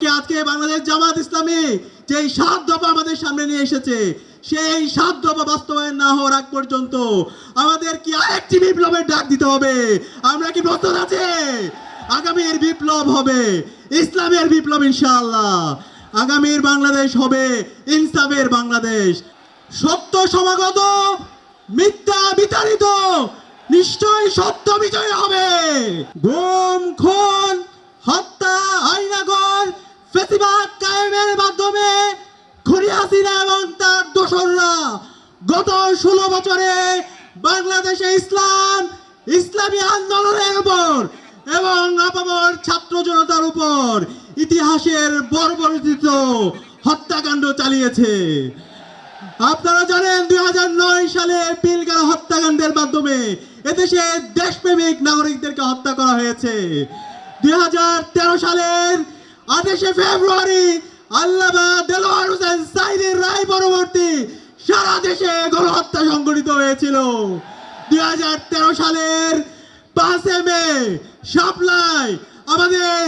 আজকে বাংলাদেশ জামাত ইসলামী যেই সাত দফা আমাদের সামনে নিয়ে এসেছে, সেই সাত দফা বাস্তবায়ন না হওয়ার আগ পর্যন্ত আমাদের কি আরেকটি বিপ্লবের ডাক দিতে হবে? আমরা কি প্রস্তুত আছে? আগামীর বিপ্লব হবে, ইসলামের বিপ্লব ইনশাআল্লাহ। আগামীর বাংলাদেশ হবে ইনসাফের বাংলাদেশ। সত্য সমাগত, মিথ্যা বিতাড়িত নিশ্চয় সত্য বিজয় হবে। গুম, খুন, হত্যা, আইনাগর ফেসিবাদ কায়েমের মাধ্যমে খুনি হাসিনা এবং তার দোসররা গত ষোলো বছরে বাংলাদেশে ইসলাম, ইসলামী আন্দোলনের উপর এবং আপামর ছাত্র জনতার উপর ইতিহাসের বর্বরিত হত্যাকাণ্ড চালিয়েছে। আপনারা জানেন দুই নয় সালে পিলগার হত্যাকাণ্ডের মাধ্যমে এদেশে দেশপ্রেমিক নাগরিকদেরকে হত্যা করা হয়েছে। দুই হাজার তেরো সালের আঠাশে ফেব্রুয়ারি আল্লামা দেলোয়ার হোসেন সাইদের রায় পরবর্তী সারা দেশে গণহত্যা সংঘটিত হয়েছিল। দুই হাজার তেরো সালের পাঁচে মে সাপ্লাই আমাদের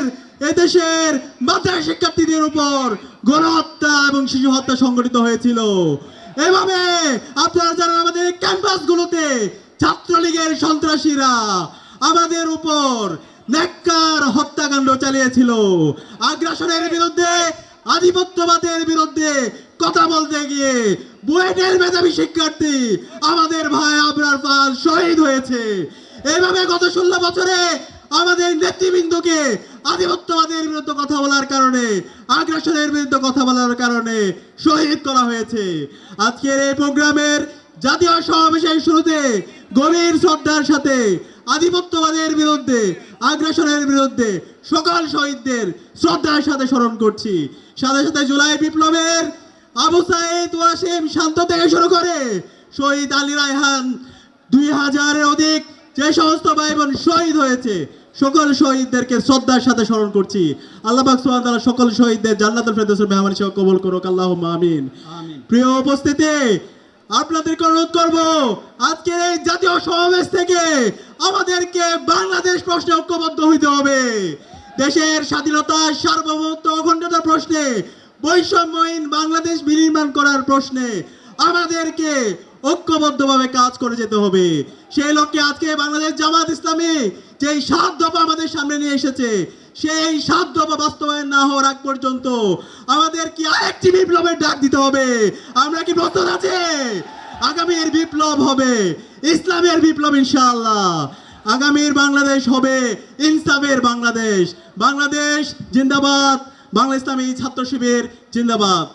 এদেশের মাদ্রাসা শিক্ষার্থীদের উপর গণহত্যা এবং শিশু হত্যা সংঘটিত হয়েছিল। এভাবে আপনারা জানেন আমাদের ক্যাম্পাসগুলোতে ছাত্রলীগের সন্ত্রাসীরা আমাদের উপর নেককার হত্যাকাণ্ড চালিয়েছিল। আগ্রাসনের বিরুদ্ধে, আধিপত্যবাদের বিরুদ্ধে কথা বলতে গিয়ে বুয়েটের মেধাবী শিক্ষার্থী, আমাদের ভাই আবরার পাল শহীদ হয়েছে। এইভাবে গত ষোলো বছরে আমাদের নেতৃবৃন্দকে আধিপত্যবাদের বিরুদ্ধে কথা বলার কারণে, আগ্রাসনের বিরুদ্ধে কথা বলার কারণে শহীদ করা হয়েছে। আজকের এই প্রোগ্রামের জাতীয় সমাবেশের শুরুতে গভীর শ্রদ্ধার সাথে আধিপত্যবাদের বিরুদ্ধে আগ্রাসনের বিরুদ্ধে সকল শহীদদের শ্রদ্ধার সাথে স্মরণ করছি। সাথে সাথে জুলাই বিপ্লবের আবু সাইদ ওয়াসিম শান্ত থেকে শুরু করে শহীদ আলী রায়হান দুই হাজারের অধিক যে সমস্ত ভাই বোন শহীদ হয়েছে সকল শহীদদেরকে শ্রদ্ধার সাথে স্মরণ করছি। আল্লাহ পাক সুবহানাহু তাআলা সকল শহীদদের জান্নাতুল ফেরদৌসের মেহমান হিসেবে কবুল করুক আল্লাহুম্মা আমিন। প্রিয় উপস্থিতি আপনাদেরকে অনুরোধ করব, আজকের এই জাতীয় সমাবেশ থেকে আমাদেরকে বাংলাদেশ প্রশ্নে ঐক্যবদ্ধ হইতে হবে। দেশের স্বাধীনতা সার্বভৌমত্ব অখণ্ডতার প্রশ্নে, বৈষম্যহীন বাংলাদেশ বিনির্মাণ করার প্রশ্নে আমাদেরকে ঐক্যবদ্ধভাবে কাজ করে যেতে হবে। সেই লক্ষ্যে আজকে বাংলাদেশ জামাত ইসলামী যেই সাত দফা আমাদের সামনে নিয়ে এসেছে সেই সাধ্য দফা বাস্তবায়ন না হওয়ার আগ পর্যন্ত আমাদের কি আরেকটি বিপ্লবের ডাক দিতে হবে। আমরা কি প্রস্তুত আছে? আগামীর বিপ্লব হবে। ইসলামের বিপ্লব ইনশাআল্লাহ। আগামীর বাংলাদেশ হবে ইনসাফের বাংলাদেশ। বাংলাদেশ জিন্দাবাদ। বাংলা ইসলামী ছাত্র শিবির জিন্দাবাদ।